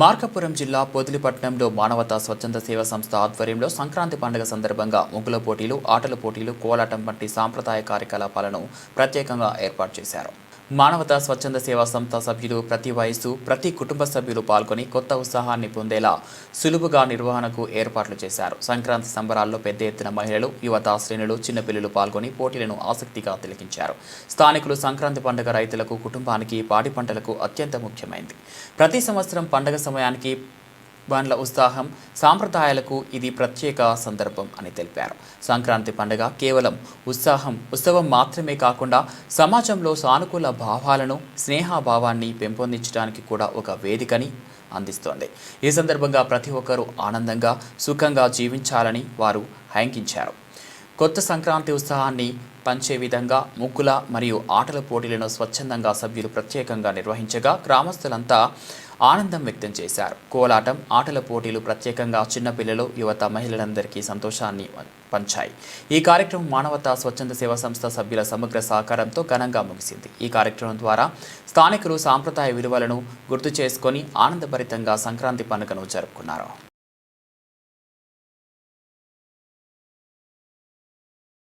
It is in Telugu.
మార్కాపురం జిల్లా పొదిలిపట్నంలో మానవతా స్వచ్ఛంద సేవా సంస్థ ఆధ్వర్యంలో సంక్రాంతి పండుగ సందర్భంగా ముగ్గుల పోటీలు ఆటల పోటీలు కోలాటం వంటి సాంప్రదాయ కార్యకలాపాలను ప్రత్యేకంగా ఏర్పాటు చేశారు. మానవతా స్వచ్ఛంద సేవా సంస్థ సభ్యులు ప్రతి వయసు ప్రతి కుటుంబ సభ్యులు పాల్గొని కొత్త ఉత్సాహాన్ని పొందేలా సులువుగా నిర్వహణకు ఏర్పాట్లు చేశారు. సంక్రాంతి సంబరాల్లో పెద్ద ఎత్తున మహిళలు యువత శ్రేణులు చిన్నపిల్లలు పాల్గొని పోటీలను ఆసక్తిగా తిలకించారు. స్థానికులు సంక్రాంతి పండుగ రైతులకు కుటుంబానికి పాడి పంటలకు అత్యంత ముఖ్యమైంది. ప్రతి సంవత్సరం పండుగ సమయానికి బండ్ల ఉత్సాహం సాంప్రదాయాలకు ఇది ప్రత్యేక సందర్భం అని తెలిపారు. సంక్రాంతి పండుగ కేవలం ఉత్సాహం ఉత్సవం మాత్రమే కాకుండా సమాజంలో సానుకూల భావాలను స్నేహభావాన్ని పెంపొందించడానికి కూడా ఒక వేదికని అందిస్తోంది. ఈ సందర్భంగా ప్రతి ఒక్కరూ ఆనందంగా సుఖంగా జీవించాలని వారు హయాంకించారు కొత్త సంక్రాంతి ఉత్సాహాన్ని పంచే విధంగా ముగ్గుల మరియు ఆటల పోటీలను స్వచ్ఛందంగా సభ్యులు ప్రత్యేకంగా నిర్వహించగా గ్రామస్తులంతా ఆనందం వ్యక్తం చేశారు. కోలాటం ఆటల పోటీలు ప్రత్యేకంగా చిన్నపిల్లలు యువత మహిళలందరికీ సంతోషాన్ని పంచాయి. ఈ కార్యక్రమం మానవతా స్వచ్ఛంద సేవా సంస్థ సభ్యుల సమగ్ర సహకారంతో ఘనంగా ముగిసింది. ఈ కార్యక్రమం ద్వారా స్థానికులు సాంప్రదాయ విలువలను గుర్తు చేసుకొని ఆనందభరితంగా సంక్రాంతి పండుగను జరుపుకున్నారు.